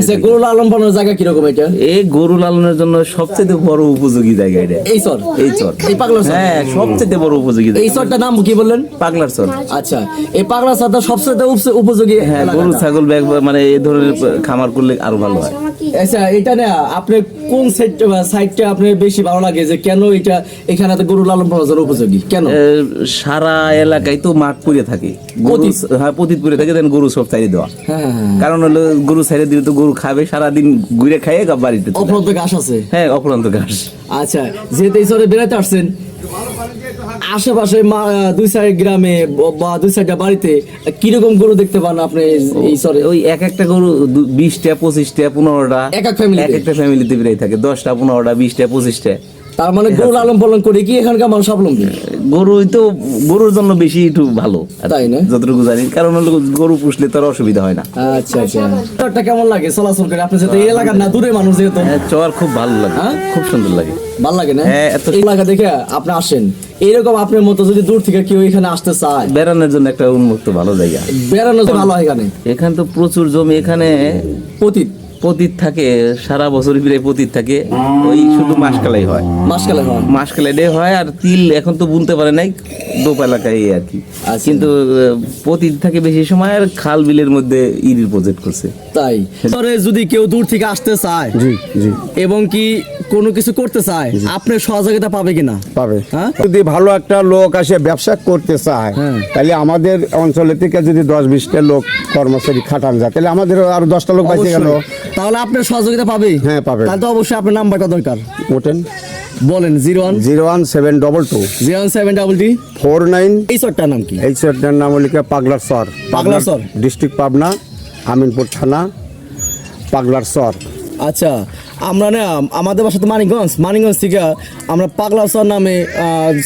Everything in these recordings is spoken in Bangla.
আচ্ছা গরু লালন পালনের জায়গা কীরকম এটা? এই গরু লালনের জন্য সবচেয়ে বড় উপযোগী জায়গা এটা। এই চর। এই চর। এই পাগলার চর। হ্যাঁ সবচেয়ে বড় উপযোগী এই চরটার নাম কি বললেন? পাগলার চর। আচ্ছা এই পাগলা চরটা সবচেয়ে উপযোগী হ্যাঁ গরু ছাগল মানে এই ধরনের খামার করলে আরও ভালো হয়। আচ্ছা এটা না আপনি কোন সাইডটা সাইডটা আপনার বেশি ভালো লাগে? যে কেন এটা এখানে তো গরু লালন পালন জন্য উপযোগী? কেন? সারা এলাকায় তো মাঠ পড়ে থাকে। গরু হ্যাঁ পতিত পড়ে থাকে দেন গরু সব ছাইড়ে দেওয়া। হ্যাঁ হ্যাঁ, হ্যাঁ। কারণ হলো গরু ছাইড়ে দিলে তো গরু খাবে সারাদিন ঘুরে খাইয়ে বাড়িতে অপরন্ত ঘাস আছে? হ্যাঁ অপরান্ত ঘাস। আচ্ছা যেহেতু এই চরে বেড়াতে আসছেন আশেপাশে দুই সাইড গ্রামে বা দুই সাইডটা বাড়িতে কীরকম গরু দেখতে পান আপনি এই- সরে ওই এক একটা গরু বিশটা পঁচিশটা পনেরোটা এক এক ফ্যামিলি এক একটা ফ্যামিলিতে বেড়াই থাকে। দশটা পনেরোটা বিশটা পঁচিশটা। তার মানে গরু লালন পালন করে কি এখানকার মানুষ স্বাবলম্বী? গরুই তো গরুর জন্য বেশি একটু ভালো তাই না? যতটুকু জানি। কারণ হলো গরু পুষলে তার অসুবিধা হয় না। আচ্ছা আচ্ছা। চরটা কেমন লাগে চলাচল করে? আপনি যেহেতু এলাকার না দূরে মানুষ যেহেতু। হ্যাঁ চর খুব ভালো লাগে। হ্যাঁ? খুব সুন্দর লাগে। ভালো লাগে না? হ্যাঁ, এত- এলাকা দেখে আপনি আসেন। এইরকম আপনার মতো যদি দূর থেকে কেউ এখানে আসতে চায়। বেড়ানোর জন্য একটা উন্মুক্ত ভালো জায়গা। বেড়ানো তো ভালো হয় এখানে? এখানে তো প্রচুর জমি এখানে পতীত পতিত থাকে সারা বছর প্রায় পতিত থাকে। ওই শুধু মাসকালাই হয়। মাসকালে হয়। মাসকালাই হয় আর তিল এখন তো বুনতে পারে নাই দোপ এলাকায় আর কি। আচ্ছা। কিন্তু পতিত থাকে বেশি সময় আর খাল বিলের মধ্যে ইরির প্রজেক্ট করছে। তাই? তবে যদি কেউ দূর থেকে আসতে চায় জি জি। এবং কি কোনো কিছু করতে চায় আপনার সহযোগিতা পাবে কিনা? পাবে। হ্যাঁ? যদি ভালো একটা লোক আসে ব্যবসা করতে চায় হ্যাঁ। তাহলে আমাদের অঞ্চলে থেকে যদি দশ বিশটা লোক কর্মচারী খাটান যায় তাহলে আমাদের আরও দশটা লোক বাঁচে গেল। তাহলে আপনার সহযোগিতা পাবে হ্যাঁ, পাবে। তাহলে তো অবশ্যই আপনার নাম্বারটা দরকার। ওঠেন। বলেন zero one. Zero one seven double two. Zero seven double T. Four nine. এই চরটার নাম কি? এই সেটটার নাম হলো কি পাগলার সর পাগলার সর ডিস্ট্রিক্ট পাবনা আমিনপুর থানা পাগলার সর আচ্ছা আমরা না আমাদের বাসা তো মানিকগঞ্জ। মানিকগঞ্জ থেকে আমরা পাগলা চর নামে আহ,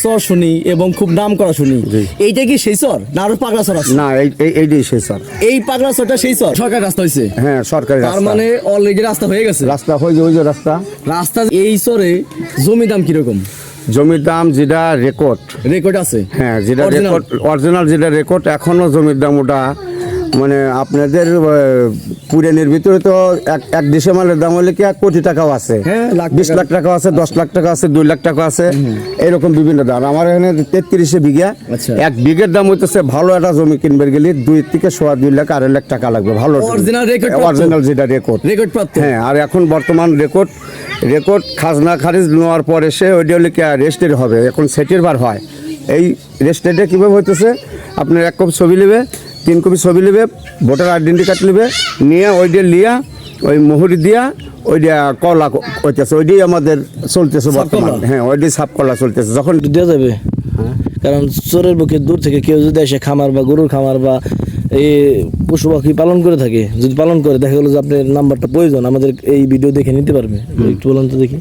চর শুনি এবং খুব নাম করা শুনি এইটা কি সেই চর? না আরও পাগলা চর আছে। না এই এই- এইটাই সেই স্যার এই পাগলা চরটা সেই চর? সরকার রাস্তা হয়েছে হ্যাঁ সরকারি তার মানে অলরেডি রাস্তা হয়ে গেছে? রাস্তা হয়ে যে ওই যে রাস্তা। রাস্তা এই চরে জমি দাম কীরকম? জমির দাম যেটা রেকর্ড রেকর্ড আছে? হ্যাঁ যেটা রেকর্ড অরিজিনাল যেটা রেকর্ড এখনও জমির দাম ওটা মানে আপনাদের পুরানের ভিতরে তো এক এক ডিসেম্বরের দাম হলে কি এক কোটি টাকাও আছে? হ্যাঁ, বিশ লাখ টাকা আছে দশ লাখ টাকা আছে দুই লাখ টাকা আছে এরকম বিভিন্ন দাম। আমার এখানে তেত্রিশে বিঘা। আচ্ছা। এক বিঘের দাম হইতেছে ভালো একটা জমি কিনবে গেলে দুই থেকে সোয়া দুই লাখ আড়াই লাখ টাকা লাগবে ভালো অরিজিনাল যেটা রেকর্ড রেকর্ড হ্যাঁ আর এখন বর্তমান রেকর্ড রেকর্ড খাজনা খারিজ নেওয়ার পরে সে ওইটা হলে কি রেস্টেড হবে? এখন সেটের বার হয়। এই রেস্টেডে কীভাবে হইতেছে? আপনার এক কপি ছবি নেবে তিন কপি ছবি নেবে ভোটার আইডেন্টি কার্ড নেবে নিয়ে ওইটা লিয়া ওই মুহুরি দিয়া ওই ওইটা কলা ক- হইতেছে ওইটাই আমাদের চলতেছে বর্তমান? হ্যাঁ ওইটাই সাপ কলা চলতেছে। যখন দেওয়া যাবে? কারণ চোরের বুকে দূর থেকে কেউ যদি এসে খামার বা গরুর খামার বা এই পশু পাখি পালন করে থাকে যদি পালন করে দেখা গেলো যে আপনার নাম্বারটা প্রয়োজন আমাদের এই ভিডিও দেখে নিতে পারবে। একটু বলুন তো দেখি।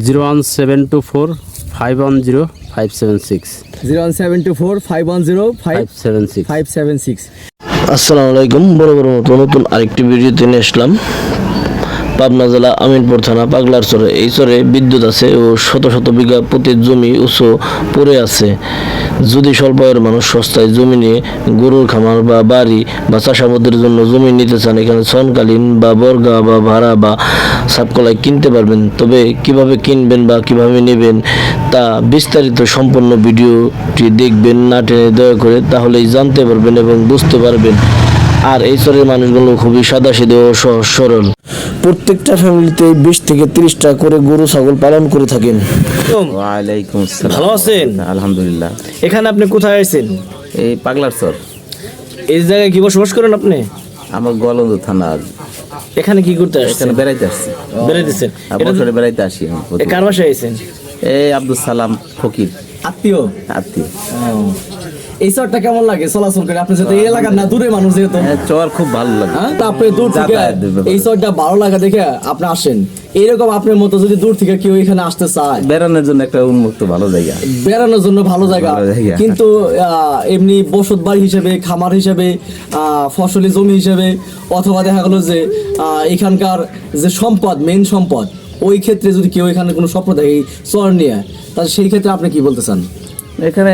Zero one seven two four five one zero. Five seven six zero one seven two four five one zero five seven six five seven six আসসালামু আলাইকুম বড় বড় মতো নতুন আরেকটি ভিডিও নিয়ে আসলাম। পাবনা জেলা আমিনপুর থানা পাগলার চরে। এই চরে বিদ্যুৎ আছে ও শত শত বিঘা প্রতি জমি উঁচু পড়ে আছে। যদি স্বল্প আয়ের মানুষ সস্তায় জমি নিয়ে গরুর খামার বা বাড়ি বা চাষাবাদের জন্য জমি নিতে চান, এখানে সনকালীন বা বর্গা বা ভাড়া বা সাপকলায় কিনতে পারবেন। তবে কীভাবে কিনবেন বা কীভাবে নেবেন তা বিস্তারিত সম্পূর্ণ ভিডিওটি দেখবেন না টেনে দয়া করে, তাহলেই জানতে পারবেন এবং বুঝতে পারবেন। আর এই স্তরের মানুষগুলো খুবই সাদা সিধে ও সহজ সরল। প্রত্যেকটা ফ্যামিলিতে বিশ থেকে তিরিশটা করে গরু ছাগল পালন করে থাকেন। ওয়ালাইকুম আসসালাম। ভালো আছেন? আলহামদুলিল্লাহ। এখানে আপনি কোথায় আছেন এই পাগলার চর। এই জায়গায় কি বসবাস করেন আপনি? আমার গলন্দ থানা এখানে কি করতে এখানে আসছেন বেড়াইতে আসছি। বেড়াইতেছেন। বছরে বেড়াইতে আসি আমি এ প্রতি- কার বাসায় আছেন এই আব্দুল সালাম ফকির। আত্মীয়? আত্মীয়। এই চরটা কেমন লাগে? চলাচল করে আপনি যেহেতু এই এলাকার না দূরে মানুষ যেহেতু। হ্যাঁ চর খুব ভালো লাগে। হ্যাঁ তা দূর থেকে এই চরটা ভালো লাগা দেখে আপনি আসেন। এইরকম আপনার মতো যদি দূর থেকে কেউ এখানে আসতে চায়। বেড়ানোর জন্য একটা উন্মুক্ত ভালো জায়গা। বেড়ানোর জন্য ভালো জায়গা। কিন্তু এমনি বসত বাড়ি হিসেবে খামার হিসেবে আহ, ফসলি জমি হিসেবে অথবা দেখা গেলো যে আহ, এখানকার যে সম্পদ মেন সম্পদ ওই ক্ষেত্রে যদি কেউ এখানে কোনো স্বপ্ন দেখে চর নিয়ে তাহলে সেই ক্ষেত্রে আপনি কি বলতে চান? এখানে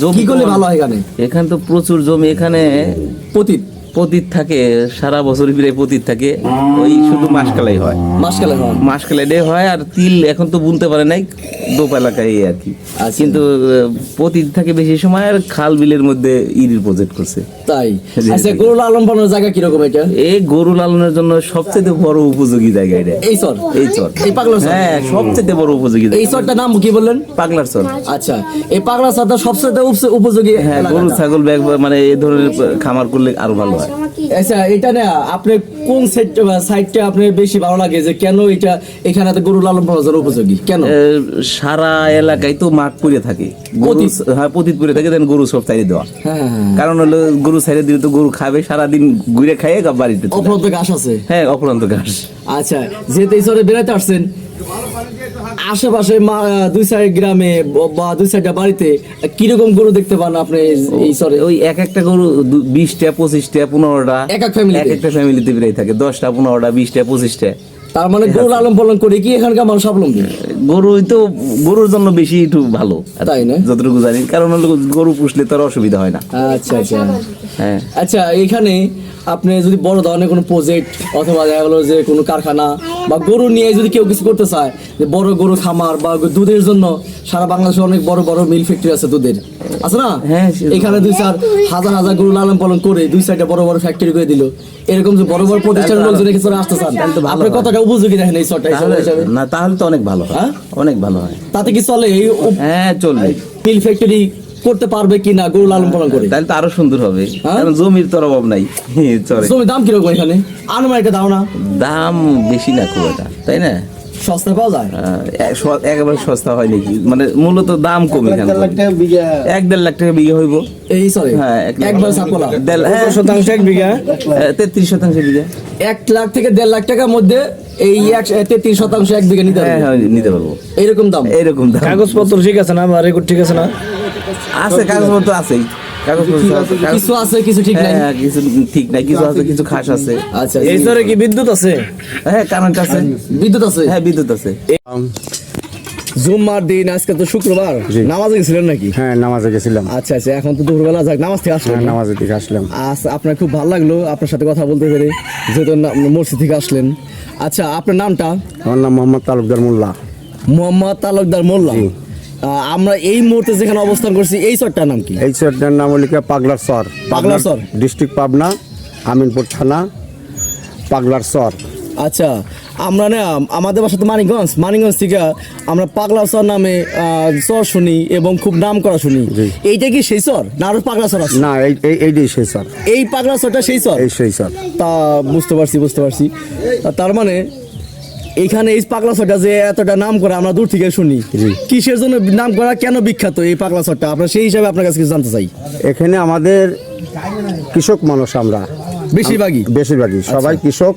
জমি কি করলে ভালো হয় এখানে? এখানে তো প্রচুর জমি এখানে পতীত। পতিত থাকে সারা বছর প্রায় পতিত থাকে। ওই শুধু মাসকালাই হয়। মাসকালে হয়। মাসকালাই হয় আর তিল এখন তো বুনতে পারে নাই দোপ এলাকায় আর কি। আচ্ছা। কিন্তু পতিত থাকে বেশি সময় আর খাল বিলের মধ্যে ইরির প্রজেক্ট করছে। তাই? আচ্ছা গরু লালন পালনের জায়গা কীরকম এটা? এই গরু লালনের জন্য সবচেয়ে বড় উপযোগী জায়গা এটা। এই চর? এই চর। এই পাগলা চর? হ্যাঁ সবচেয়ে বড় উপযোগী এই চরটার নাম কি বললেন? পাগলার চর। আচ্ছা এই পাগলা চরটা সবচেয়ে উপ- উপযোগী হ্যাঁ গরু ছাগল ব্যাগ মানে এই ধরনের খামার করলে আরও ভালো হয়। আচ্ছা এটা না আপনি কোন সাইডটা আপনার বেশি ভালো লাগে? যে কেন এটা এখানে তো গরু লালন জন্য উপযোগী? কেন? সারা এলাকায় তো মাঠ পড়ে থাকে। গরু পতিত। হ্যাঁ পতিত পড়ে থাকে দেন গরু সব দেওয়া। হ্যাঁ হ্যাঁ, হ্যাঁ। কারণ হলো গরু ছাইড়ে দিলে তো গরু খাবে সারাদিন ঘুরে খাইয়ে বাড়িতে চলে। অপরন্ত ঘাস আছে? হ্যাঁ অপরান্ত ঘাস। আচ্ছা যেহেতু এই বেড়াতে আসছেন আশেপাশে দুই সাইড গ্রামে ব- দুই সাইডটা বাড়িতে কীরকম গরু দেখতে পান আপনি এই চরে ওই এক একটা গরু বিশটা পঁচিশটা পনেরোটা। এক এক family তে? এক একটা ফ্যামিলিতে বেড়ে থাকে। দশটা পনেরোটা বিশটা পঁচিশটা। তার মানে গরু লালন পালন করে কি এখানকার মানুষ স্বাবলম্বী? গরুই তো গরুর জন্য বেশি একটু ভালো। তাই না? যতটুকু জানি। কারণ হলো গরু পুষলে তো আর অসুবিধা হয় না। আচ্ছা। আচ্ছা। হ্যাঁ। আচ্ছা এখানে আপনি যদি বড় ধরনের কোনো প্রজেক্ট অথবা দেখা গেলো যে কোনো কারখানা বা গরু নিয়ে যদি কেউ কিছু করতে চায় যে বড় গরু খামার বা দুধের জন্য সারা বাংলাদেশে অনেক বড় বড় মিল ফ্যাক্টরি আছে দুধের। আছে না? হ্যাঁ, এখানে দুই চার হাজার হাজার গরু লালন পালন করে দুই সাইডে বড় বড় ফ্যাক্টরি করে দিল। এরকম যে বড় বড় প্রতিষ্ঠানের লোকজন এখানে চলে আসতে চান। তাহলে তো ভালো আপনি হয়। কতটা উপযোগী দেখেন এই শর্টটা হিসাবে? না তাহলে তো অনেক ভালো হয়। হ্যাঁ? অনেক ভালো হয়। তাতে কি চলে এই হ্যাঁ চলবে। মিল ফ্যাক্টরি করতে পারবে কিনা গরু লালন পালন করে? তাহলে তো আরও সুন্দর হবে। হ্যাঁ? কারণ জমির তো অভাব নাই। জমির দাম কীরকম এখানে? আনুমানিক দাও না। দাম বেশি না খুব একটা তাই না? সস্তা পাওয়া যায়? এক- একেবারে সস্তা হয় নাকি? মানে মূলত দাম কম এখানে এক দেড় লাখ টাকা বিঘা হইব। এই সরি হ্যাঁ একবার সাপোলা। দেড়- হ্যাঁ, শতাংশ এক বিঘা? তেত্রিশ শতাংশ বিঘা। এক লাখ থেকে দেড় লাখ টাকার মধ্যে এই এক তেত্রিশ শতাংশ এক বিঘা নিতে হ্যাঁ হবে হ্যাঁ নিতে পারব। এইরকম দাম। এইরকম দাম। কাগজপত্র ঠিক আছে না? রেকর্ড ঠিক আছে না? আছে। কাগজপত্র আছেই কিছু আছে কিছু ঠিক নাই। হ্যাঁ, কিছু ঠিক নাই কিছু আছে কিছু খাস আছে। আচ্ছা এই চরে কি বিদ্যুৎ আছে? হ্যাঁ কারেন্ট আছে। বিদ্যুৎ আছে? হ্যাঁ বিদ্যুৎ আছে। জুম্মার দিন আজকে তো শুক্রবার। নামাজে গেছিলেন নাকি? হ্যাঁ নামাজে গেছিলাম। আচ্ছা আচ্ছা এখন তো দুপুরবেলা যাক নামাজ থেকে আসলেন হ্যাঁ নামাজের দিকে আসলাম। আজ আপনার খুব ভালো লাগল আপনার সাথে কথা বলতে পেরে যেহেতু মসজিদ থেকে আসলেন। আচ্ছা আপনার নামটা? আমার নাম মোহাম্মদ তালুকদার মোল্লা। মোহাম্মদ তালুকদার মোল্লা। আমরা এই মুহূর্তে যেখানে অবস্থান করছি এই চরটার নাম কি? এই চরটার নাম হলো কি পাগলার সর পাগলার চর। ডিস্ট্রিক্ট পাবনা আমিনপুর থানা পাগলার সর আচ্ছা আমরা না আমাদের বাসা তো মানিকগঞ্জ। মানিকগঞ্জ থেকে আমরা পাগলা চর নামে চর শুনি এবং খুব নাম করা শুনি। এইটা কি সেই চর না আরও পাগলা চর আছে? না এই এই- এইটাই সেই সর এই পাগলা চরটা সেই চর এই সেই সর তা বুঝতে পারছি বুঝতে পারছি। তার মানে এইখানে এই পাগলা চরটা যে এতটা নাম করা আমরা দূর থেকে শুনি। কিসের জন্য নাম করা? কেন বিখ্যাত এই পাগলা চরটা আমরা সেই হিসাবে আপনার কাছে কিছু জানতে চাই। এখানে আমাদের কৃষক মানুষ আমরা। বেশিরভাগই? বেশিরভাগই। সবাই কৃষক।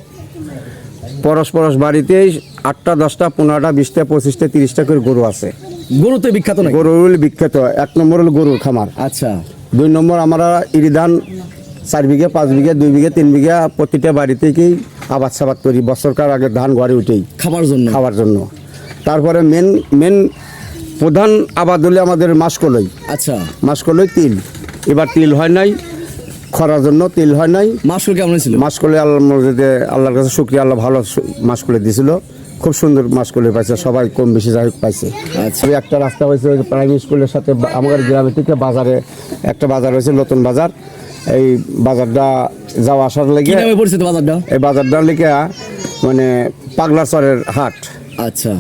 পরশ বাড়িতেই আটটা দশটা পনেরোটা বিশটা পঁচিশটা তিরিশটা করে গরু আছে। গরুতে বিখ্যাত নাকি? গরু বিখ্যাত। এক নম্বর হল গরুর খামার। আচ্ছা। দুই নম্বর আমরা ইরিধান চার বিঘা পাঁচ বিঘা দুই বিঘা তিন বিঘা প্রতিটা বাড়ি থেকেই আবাদ সাবাদ করি। বছরকার আগে ধান ঘরে উঠেই। খাবার জন্য? খাওয়ার জন্য। তারপরে মেন মেন প্রধান আবাদ হলে আমাদের মাসকলই। আচ্ছা। মাসকলই তিল। এবার তিল হয় নাই খরার জন্য তিল হয় নাই। মাসুল কেমন ছিল? মাসকলে আল্লাহ মসজিদে আল্লাহর কাছে শুক্রিয়া আল্লাহ ভালো মাসকলে দিছিল। খুব সুন্দর মাসকলে পাইছে সবাই কম বেশি যাই হোক পাইছে। আচ্ছা। একটা রাস্তা হয়েছে প্রাইমারি স্কুলের সাথে বা- আমাদের গ্রামের থেকে বাজারে একটা বাজার হয়েছে নতুন বাজার। এই বাজারটা যাওয়া আসার কি লেগে নামে পরিচিত বাজারটা? এই বাজারটা লেগে মানে পাগলাচরের হাট। আচ্ছা।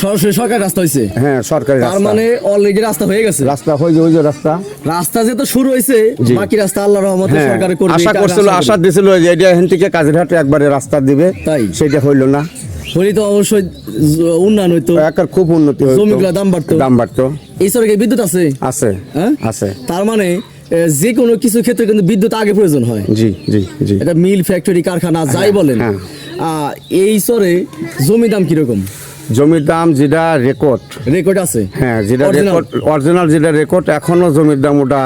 সরাসরি সরকার রাস্তা হয়েছে হ্যাঁ সরকারি তার মানে অলরেডি রাস্তা হয়ে গেছে? রাস্তা হয়ে ওই যে রাস্তা। রাস্তা যে তো শুরু হয়েছে বাকি রাস্তা আল্লাহ রহমতে হ্যাঁ করবে আশা করছিল আশা দিছিল যে এটা এখান থেকে কাজিরহাটে একবারে রাস্তা দিবে। তাই? সেটা হইল না। হলে তো অবশ্যই উন্নয়ন হইতো। একার খুব উন্নতি হইতো। দাম বাড়তো। দাম বাড়তো। এই সরকারি বিদ্যুৎ আছে? আছে। হ্যাঁ? আছে। তার মানে যে কোনো কিছু ক্ষেত্রে কিন্তু বিদ্যুৎ আগে প্রয়োজন হয়। জি জি জি। এটা মিল ফ্যাক্টরি কারখানা যাই বলেন। হ্যাঁ। এই চরে জমি দাম কীরকম? জমির দাম যেটা রেকর্ড। রেকর্ড আছে? হ্যাঁ যেটা রেকর্ড অরিজিনাল যেটা রেকর্ড এখনও জমির দাম ওটা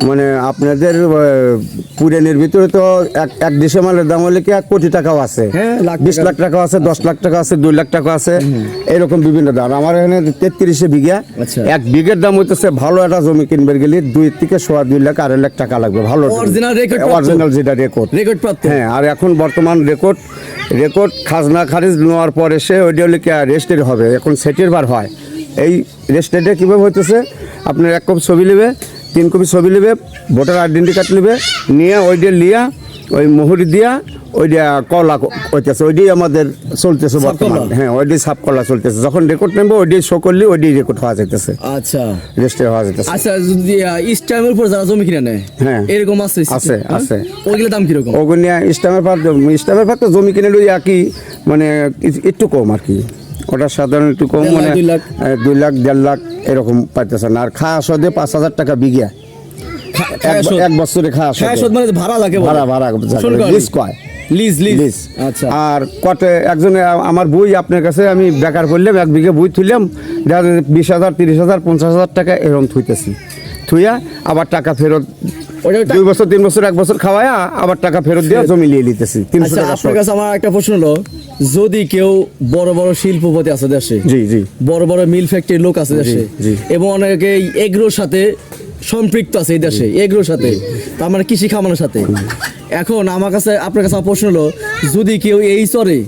মানে আপনাদের পুরানের ভিতরে তো এক এক ডিসেম্বরের দাম হলে কি এক কোটি টাকাও আছে? হ্যাঁ, বিশ লাখ টাকা আছে দশ লাখ টাকা আছে দুই লাখ টাকা আছে এরকম বিভিন্ন দাম। আমার এখানে তেত্রিশে বিঘা। আচ্ছা। এক বিঘের দাম হইতেছে ভালো একটা জমি কিনবে গেলে দুই থেকে সোয়া দুই লাখ আড়াই লাখ টাকা লাগবে ভালো? অরিজিনাল যেটা রেকর্ড রেকর্ড হ্যাঁ আর এখন বর্তমান রেকর্ড রেকর্ড খাজনা খারিজ নেওয়ার পর এসে ওইটা হলে কি রেস্টেড হবে এখন সেটের বার হয়। এই রেস্টেডে কীভাবে হইতেছে? আপনার এক কপি ছবি নেবে তিন কপি ছবি নেবে ভোটার আইডেন্টি কার্ড নেবে নিয়ে ওইটা লিয়া ওই মুহুরি দিয়া ওই ওইটা কলা হইতেছে ওইটাই আমাদের চলতেছে বর্তমান? হ্যাঁ ওইটাই সাপ কলা চলতেছে যখন রেকর্ড নেবে ওইটাই শো করলে ওইটাই রেকর্ড হওয়া যাইতেছে আচ্ছা রেস্টে হওয়া যাইতেছে আচ্ছা যদি ইস্টামের উপর যারা জমি কিনে নেয় হ্যাঁ। এরকম আছে আছে? আছে। ওইগুলোর দাম কীরকম ওগুলো ইস্টামের পার ইস্টামের পার তো জমি কিনে লই একই মানে একটু কম আর কি ওটা সাধারণ একটু কম মানে দুই লাখ? দেড় লাখ এরকম পাইতেছে না আর খাওয়া সদে পাঁচ হাজার টাকা বিঘা। এক এক বছরে খাওয়া মানে ভাড়া লাগে ভাড়া ভাড়া লিজ কয়? Lease lease. লিজ। আচ্ছা। আর কটে একজনে আমার বই আপনার কাছে আমি বেকার করলাম এক বিঘে বই তুললাম দেখা বিশ হাজার তিরিশ হাজার পঞ্চাশ হাজার টাকা এরকম থুইতেছি। থুইয়া আবার টাকা ফেরত ওটা দুই বছর তিন বছর এক বছর খাওয়ায়া আবার টাকা ফেরত দিয়ে জমি নিয়ে নিতেছি তিনশো আচ্ছা টাকা আপনার কাছে আমার একটা প্রশ্ন হলো যদি কেউ বড় বড় শিল্পপতি আছে দেশে জি জি। বড় বড় মিল ফ্যাক্টরির লোক আছে দেশে জি। এবং অনেকে এগ্রোর সাথে সম্পৃক্ত আছে এই দেশে এগ্রোর সাথে তার মানে কৃষি খামানোর সাথে। এখন আমার কাছে আপনার কাছে প্রশ্ন হলো যদি কেউ এই চরে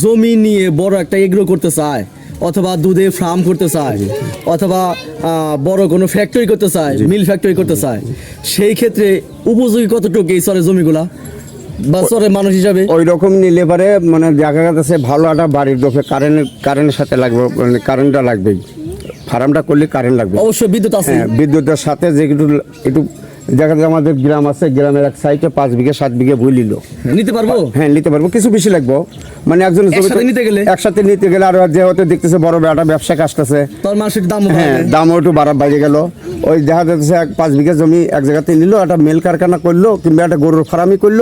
জমি নিয়ে বড় একটা এগ্রো করতে চায় অথবা দুধে ফার্ম করতে চায় অথবা বড় কোনো ফ্যাক্টরি করতে চায় মিল ফ্যাক্টরি করতে চায় সেই ক্ষেত্রে উপযোগী কতটুকু এই চরের জমিগুলা? বা চরের মানুষ হিসাবে? ওই রকম নিলে পারে মানে দেখা যাচ্ছে ভালো একটা বাড়ির দোফে কারেন্ট কারেন্টের সাথে লাগবে মানে কারেন্টটা লাগবেই। ফার্মটা করলে কারেন্ট লাগবে। অবশ্যই বিদ্যুৎ আছে। হ্যাঁ বিদ্যুতের সাথে যে একটু একটু দেখা যায় আমাদের গ্রাম আছে গ্রামের এক সাইডে পাঁচ বিঘে সাত বিঘে বই নিল। নিতে পারব? হ্যাঁ নিতে পারব। কিছু বেশি লাগবো। মানে একজন নিতে গেলে? একসাথে নিতে গেলে আর যেহেতু দেখতেছে বড় একটা ব্যবসা দাম হ্যাঁ দামও একটু বাড়া বাইরে গেল। ওই দেখা যাচ্ছে এক পাঁচ বিঘা জমি এক জায়গাতে নিল একটা মিল কারখানা করল কিংবা একটা গরুর ফার্মই করল।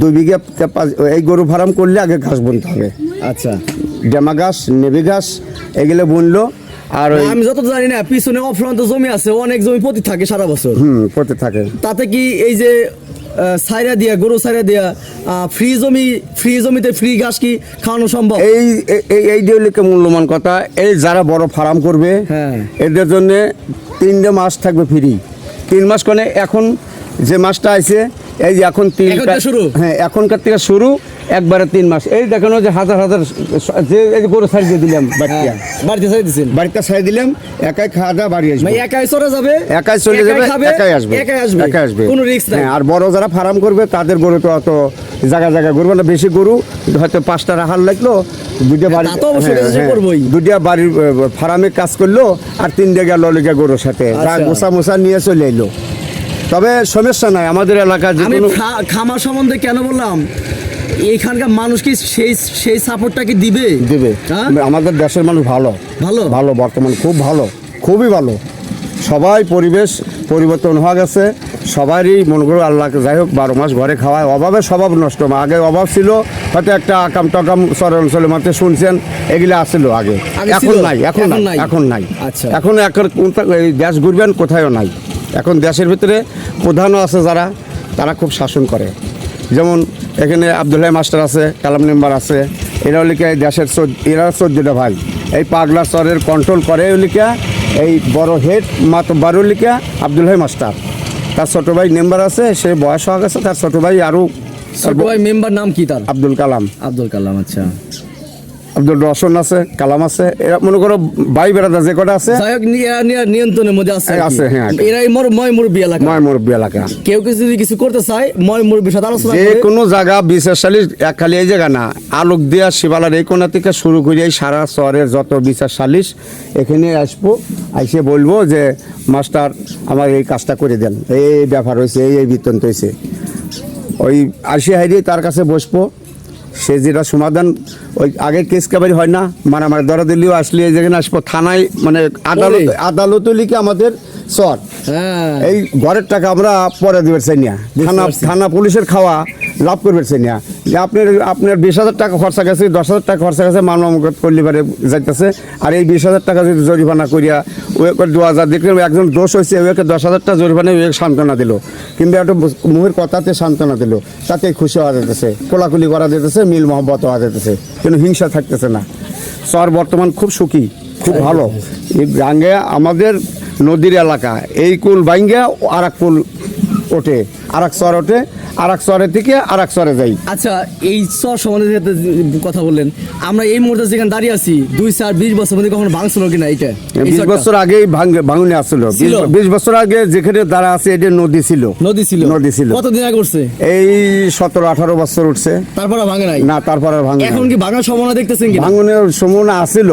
দুই বিঘে এই গরু ফার্ম করলে আগে ঘাস বুনতে হবে। আচ্ছা। ডেমা ঘাস নেবি ঘাস এগুলো বুনলো। আর আমি যত জানি না পিছনে অফ্রন্ত জমি আছে অনেক জমি পতি থাকে সারা বছর। হুম করতে থাকে। তাতে কি এই যে সাইরা দিয়া গরু সাইরা দিয়া ফ্রি জমি ফ্রি জমিতে ফ্রি ঘাস কি খাওয়ানো সম্ভব? এই এই- এই ডিওলিকে মূল্যবান কথা? এই যারা বড় ফার্ম করবে হ্যাঁ। এদের জন্য তিনটে মাস থাকবে ফ্রি তিন মাস মানে এখন যে মাসটা আছে এই যে এখন তিন থেকে শুরু? হ্যাঁ এখনকার থেকে শুরু। একবারে তিন মাস। এই দেখানো যে হাজার হাজার যে এই গরু দিয়ে দিলাম বাড়িতে। বাড়িতে সাই বাড়িতে ছাড় দিলাম একাই খাওয়া দাওয়া বাড়ি আসবে। মানে একাই চলে যাবে? একাই চলে যাবে একাই আসবে একাই আসবে। একাই আসবে। কোনো রিস্ক নাই। হ্যাঁ, আর বড় যারা ফার্ম করবে তাদের গরু তো অত জায়গা জায়গা গরু না বেশি গরু হয়তো পাঁচটা রাখার লাগল দুইটা বাড়ি অবশ্যই হ্যাঁ, হ্যাঁ, দুইটা বাড়ির ফার্মে কাজ করল আর তিনটে গেল লিখে গরুর সাথে আচ্ছা। গোসা মোসা নিয়ে চলে এলো। তবে সমস্যা নাই আমাদের এলাকার যে খামার সম্বন্ধে কেন বললাম? এখানকার মানুষ কি সেই সেই সাপোর্টটা কি দিবে? দেবে। হ্যাঁ? আমাদের দেশের মানুষ ভালো। ভালো? ভালো বর্তমান খুব ভালো। খুবই ভালো। সবাই পরিবেশ পরিবর্তন হওয়া গেছে। সবারই মনে করো আল্লাহ যাই হোক বারো মাস ঘরে খাওয়ায়। অভাবে স্বভাব নষ্ট না আগে অভাব ছিল হয়তো একটা আকাম টাকাম শহর অঞ্চলের মধ্যে শুনছেন এগুলো আসছিল আগে। এখন নাই এখন এখন নাই? এখন নাই। আচ্ছা। এখন এখন কোনটা- এই দেশ ঘুরবেন কোথায়ও নাই। এখন দেশের ভিতরে প্রধানও আছে যারা তারা খুব শাসন করে। যেমন এখানে আবদুল্লাহ মাস্টার আছে কালাম মেম্বার আছে এরা হলিকা দেশের এরা চোদ্দটা ভাই। এই পাগলা স্তরের কন্ট্রোল করে লিখা এই বড় হেড মাত বারো লিখা আবদুল্লাহ মাস্টার। তার ছোট ভাই মেম্বার আছে সে বয়স হওয়া গেছে তার ছোট ভাই আরও ছোট ভাই মেম্বার নাম কি তার? আব্দুল কালাম। আব্দুল কালাম আচ্ছা। আব্দুল রসন আছে কালাম আছে এরা মনে করো ভাই বেড়াদা যে কটা আছে নিয়ন্ত্রণের মধ্যে আছে আছে, হ্যাঁ। এরাই মর ময় মুরব্বী এলাকা। নয় মুরব্বী এলাকা। কেউ কিছু যদি কিছু করতে চায় ময় মুরব্বীর সাথে আলোচনা যে কোনো জায়গা বিচার সালিশ এক খালি এই জায়গা না। আলোক দিয়া শিবালার এই কোনা থেকে শুরু করে এই সারা শহরের যত বিচার সালিশ এখানে আসব আইসে বলব যে মাস্টার আমার এই কাজটা করে দেন। এই ব্যাপার হয়েছে এই এই বৃত্তান্ত হয়েছে ওই আসি হাইরে তার কাছে বসবো। সে যেটা সমাধান ওই আগে কেস কাবারি হয় না মারামারি। ধরা দিলেও আসলে এই যেখানে আসব। থানায় মানে আদালত আদালত লিখে আমাদের চর হ্যাঁ। এই ঘরের টাকা আমরা পরে দিবে চাই না থানা থানা পুলিশের খাওয়া লাভ করবে চাই না যে আপনার আপনার বিশ হাজার টাকা খরচা গেছে দশ হাজার টাকা খরচা গেছে মানবামগত করলে পারে যাইতেছে। আর এই বিশ হাজার টাকা যদি জরিমানা করিয়া ওকে দু হাজার দেখলে একজন দোষ হয়েছে ওকে দশ হাজার টাকা জরিমানা ওকে সান্ত্বনা দিল। কিন্তু একটা মুহের কথাতে সান্ত্বনা দিল। তাতে খুশি হওয়া যেতেছে কোলাকুলি করা যেতেছে মিল মহব্বত হওয়া যেতেছে কিন্তু হিংসা থাকতেছে না। চর বর্তমান খুব সুখী খুব ভালো। এই গাঙ্গে আমাদের নদীর এলাকা। এই কুল বাইঙ্গে আর এক কুল ওঠে আর এক চর ওঠে আর এক চরের থেকে আর এক চরে যাই আচ্ছা এই চর সম্বন্ধে কথা বললেন আমরা এই মুহূর্তে যেখানে দাঁড়িয়ে আছি দুই চার বিশ বছর মধ্যে কখনো ভাঙছিল কিনা এই বিশ? বছর আগেই ভাঙ- ভাঙনে আসছিল। বিশ বছর আগে যেখানে দাঁড়া আছে এটা নদী ছিল। নদী ছিল। নদী ছিল। কতদিন আগে করছে এই সতেরো আঠারো বছর উঠছে। তারপর ভাঙে নাই? না তারপর ভাঙে এখন কি ভাঙার সম্ভাবনা দেখতেছেন কি ভাঙনের সম্ভাবনা আছিল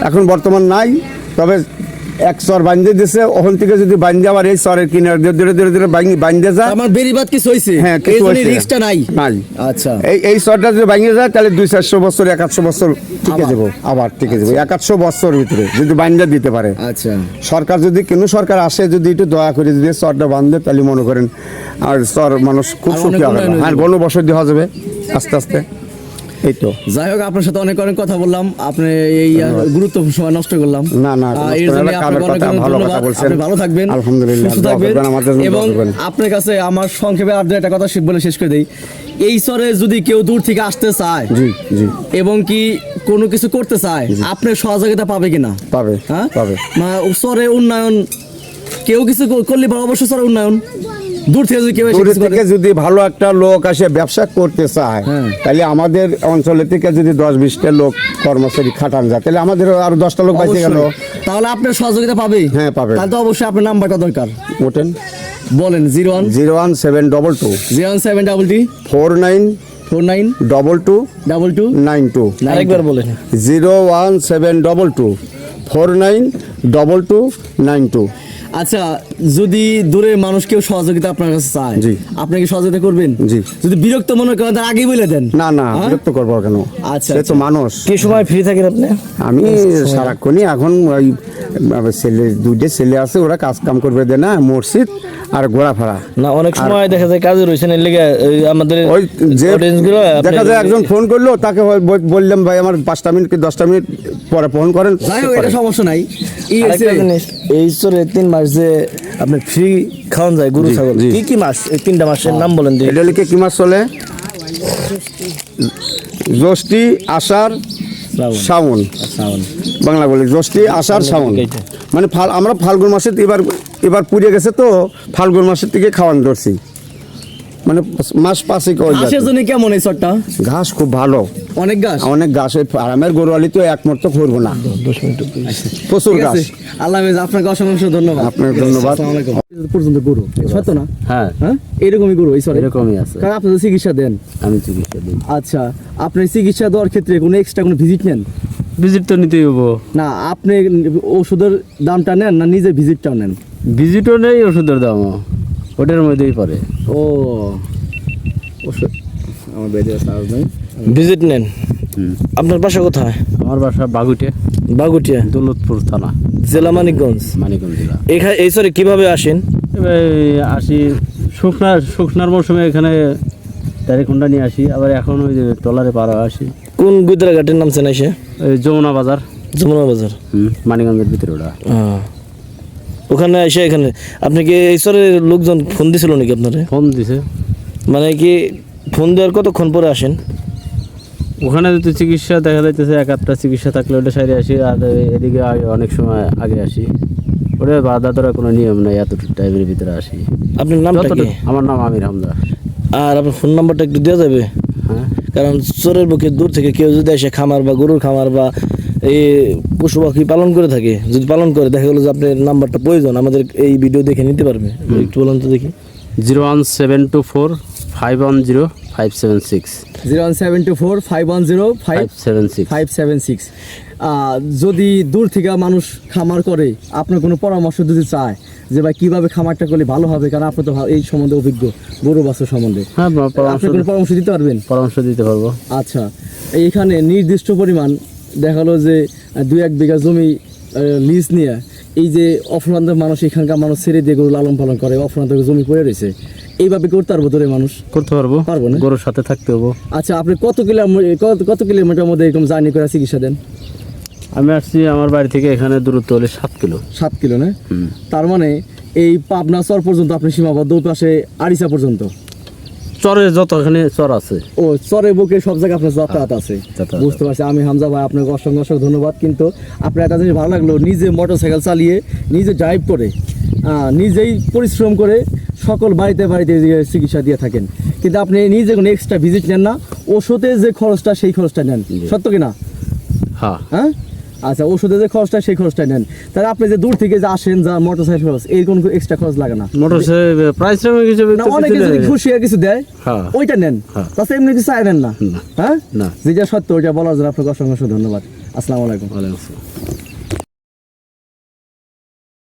এখন বর্তমান নাই। তবে এক চর বান্ধে দিছে ওখান থেকে যদি বান্ধে আবার এই চরের কিনার দিয়ে ধীরে ধীরে ধীরে বাঙ্গি বান্ধে যায় আমার বেরিবাদ কিছু হয়েছে হ্যাঁ এই কিছু। রিস্কটা নাই? নাই। আচ্ছা। এই এই চরটা যদি ভাঙে যায় তাহলে দুই চারশো বছর এক আটশো বছর টিকে? যাব। আবার টিকে যাব। এক আটশো বছর ভিতরে যদি বান্ধে দিতে পারে। আচ্ছা। সরকার যদি কোনো সরকার আসে যদি একটু দয়া করে যদি চরটা বাঁধে তাহলে মনে করেন আর চর মানুষ খুব সুখী হবে আর। গণবসতি হওয়া যাবে আস্তে আস্তে। এই তো। যাই হোক আপনার সাথে অনেক অনেক কথা বললাম। আপনি এই গুরুত্বপূর্ণ সময় নষ্ট করলাম। না, না, এর জন্য আপনাকে অনেক অনেক ধন্যবাদ। আপনি ভালো থাকবেন আলহামদুলিল্লাহ, সুস্থ থাকবেন। এবং আপনার কাছে আমার সংক্ষেপে আর একটা কথা বলে শেষ করে দেই। এই যদি কেউ দূর থেকে আসতে চায় জি জি। এবং কি কোনো কিছু করতে চায় আপনার সহযোগিতা পাবে কিনা? পাবে হ্যাঁ? পাবে। মানে উন্নয়ন কেউ কিছু করলে অবশ্যই স্তরে উন্নয়ন। দূর থেকে যদি কেউ দূরে থেকে যদি ভালো একটা লোক আসে ব্যবসা করতে চায় হ্যাঁ। তাহলে আমাদের অঞ্চলে থেকে যদি দশ বিশটা লোক কর্মচারী খাটান যায় তাহলে আমাদের আরও দশটা লোক বাইতে গেল। তাহলে আপনার সহযোগিতা পাবে হ্যাঁ, পাবে। তাহলে তো অবশ্যই আপনার নাম্বারটা দরকার। ওঠেন। বলেন zero one. Zero one seven double two. Zero one seven double T. Four nine four nine double two double two. Nine two. আরেকবার বলেন। Zero one seven double two. Four nine double two nine two. আচ্ছা যদি দূরে মানুষ কেউ সহযোগিতা আপনার কাছে চায় জি। আপনি কি সহযোগিতা করবেন? জি। যদি বিরক্ত মনে করেন তার আগেই বলে দেন। না না হ্যাঁ? বিরক্ত করব কেন? আচ্ছা, সে তো আচ্ছা। মানুষ। কি সময় ফ্রি থাকেন আপনি? আমি সারাক্ষণই এখন ওই ছেলে দুইটা ছেলে আছে ওরা কাজ কাম করবে দে না মসজিদ আর ঘোরাফেরা। না অনেক সময় দেখা যায় কাজে রয়েছেন এর লেগে আমাদের ওই যে দেখা যায় একজন ফোন করল তাকে বললাম ভাই আমার পাঁচটা মিনিট কি দশটা মিনিট পরে ফোন করেন? এটা সমস্যা নাই। এই চরে তিন মাস যে আপনি ফ্রি খাওয়ান যায় গরু ছাগল। কি কি মাস? এই তিনটা মাসের নাম বলেন এটা লিখে কি মাস চলে? জ্যৈষ্ঠী আষাঢ় শ্রাবণ। শ্রাবণ। বাংলা বলি জ্যৈষ্ঠী আষাঢ় শ্রাবণ। মানে ফাল আমরা ফাল্গুন মাসে এবার এবার পুড়ে গেছে তো ফাল্গুন মাসের থেকে খাওয়ান ধরছি। মানে মাস পাঁচে ঘাসের জন্য কেমন এই ঘাস খুব ভালো। অনেক ঘাস? অনেক ঘাস। ওই আরামের গরু আলি তো এক করব না। প্রচুর ঘাস। আল্লাহ হাফেজ আপনাকে অসংখ্য ধন্যবাদ। ধন্যবাদ। পর্যন্ত গরু। সত্য না? হ্যাঁ। হ্যাঁ? এরকমই গরু এই সরে এরকমই আছে। কারণ আপনি তো চিকিৎসা দেন? আমি চিকিৎসা দিই। আচ্ছা আপনি চিকিৎসা দেওয়ার ক্ষেত্রে কোনো এক্সট্রা কোনো ভিজিট নেন? ভিজিট তো নিতেই হব না আপনি ওষুধের দামটা নেন না নিজে ভিজিটটাও নেন? ভিজিটও নেই ওষুধের দামও। ওটার মধ্যেই পড়ে। ও ওষুধ আমার বেঁধে সাহস নেই। ভিজিট নেন। আপনার বাসা কোথায়? আমার বাসা বাগুটে বাগুটিয়া দৌলতপুর থানা। জেলা মানিকগঞ্জ? মানিকগঞ্জ জেলা। এখানে এই সরে কীভাবে আসেন? এবার আসি শুকনার শুকনার মৌসুমে এখানে ডাইরেক্ট হোন্ডা নিয়ে আসি। আবার এখন ওই যে ট্রলারে পাড়া আসি। কোন গুদরা ঘাটের নাম চেন এসে ওই যমুনা বাজার। যমুনা বাজার। মানিকগঞ্জের ভিতরে ওটা। ওখানে এসে এখানে আপনি কি এই সরে লোকজন ফোন দিছিল নাকি আপনারে? ফোন দিছে। মানে কি ফোন দেওয়ার কতক্ষণ পরে আসেন? ওখানে যদি চিকিৎসা দেখা যাইতেছে এক আধটা চিকিৎসা থাকলে ওটা সাইডে আসি আর এদিকে অনেক সময় আগে আসি। ওটা বাধা ধরা কোনো নিয়ম নাই এতটুকু টাইমের ভিতরে আসি। আপনার নামটা কি? আমার নাম আমির হামদা আর আপনার ফোন নাম্বারটা একটু দেওয়া যাবে? হ্যাঁ। কারণ চোরের বুকে দূর থেকে কেউ যদি এসে খামার বা গরুর খামার বা এই পশু পাখি পালন করে থাকে। যদি পালন করে দেখা গেলো যে আপনার নাম্বারটা প্রয়োজন আমাদের এই ভিডিও দেখে নিতে পারবে। একটু বলুন তো দেখি। Zero one seven two four five one zero five seven six. Zero one seven two four five one zero five seven six. Five seven six. যদি দূর থেকে মানুষ খামার করে আপনার কোনো পরামর্শ যদি চায় যে ভাই কীভাবে খামারটা করলে ভালো হবে কারণ আপনি তো এই সম্বন্ধে অভিজ্ঞ গরু বাছুর সম্বন্ধে। হ্যাঁ পরামর্শ দিতে পারবেন? পরামর্শ দিতে পারব। আচ্ছা এইখানে নির্দিষ্ট পরিমাণ দেখাল যে দুই এক বিঘা জমি লিজ নিয়ে এই যে অফুরান্ত মানুষ এখানকার মানুষ ছেড়ে দিয়ে গরু লালন পালন করে অফুরান্ত জমি পড়ে রয়েছে। এইভাবে করতে পারব তোরে মানুষ? করতে পারব। পারব না? গরুর সাথে থাকতে হব। আচ্ছা আপনি কত কিলোমিটার কত কিলোমিটার মধ্যে এরকম জার্নি করে চিকিৎসা দেন? আমি আসছি আমার বাড়ি থেকে এখানে দূরত্ব হলে সাত কিলো। সাত কিলো না? তার মানে এই পাবনা চর পর্যন্ত আপনি সীমাবদ্ধ পাশে আড়িসা পর্যন্ত? চরে যত এখানে চর আছে। ও চরে বুকে সব জায়গায় আপনার যাতায়াত আছে। যাতায়াত বুঝতে পারছি। আমি হামজা ভাই আপনাকে অসংখ্য অসংখ্য ধন্যবাদ। কিন্তু আপনার একটা জিনিস ভালো লাগল নিজে মোটর সাইকেল চালিয়ে নিজে ড্রাইভ করে নিজেই পরিশ্রম করে সকল বাড়িতে বাড়িতে চিকিৎসা দিয়ে থাকেন। কিন্তু আপনি নিজে কোনো এক্সট্রা ভিজিট নেন না। ওষুধে যে খরচটা সেই খরচটা নেন। সত্য কি না? হ্যাঁ। হ্যাঁ? আচ্ছা ওষুধের যে খরচটা সেই খরচটা নেন তাহলে আপনি যে দূর থেকে যে আসেন যা মোটর সাইকেল খরচ এই কোনো এক্সট্রা খরচ লাগে না মোটর হিসেবে না অনেকে কিছু যদি খুশি কিছু দেয় হ্যাঁ। ওইটা নেন হ্যাঁ। তাছাড়া এমনি কিছু চাই নেন না। হ্যাঁ না। যেটা সত্য ওইটা বলার জন্য আপনাকে অসংখ্য অসংখ্য ধন্যবাদ আসসালামু আলাইকুম ওয়ালাইকুম আসসালাম।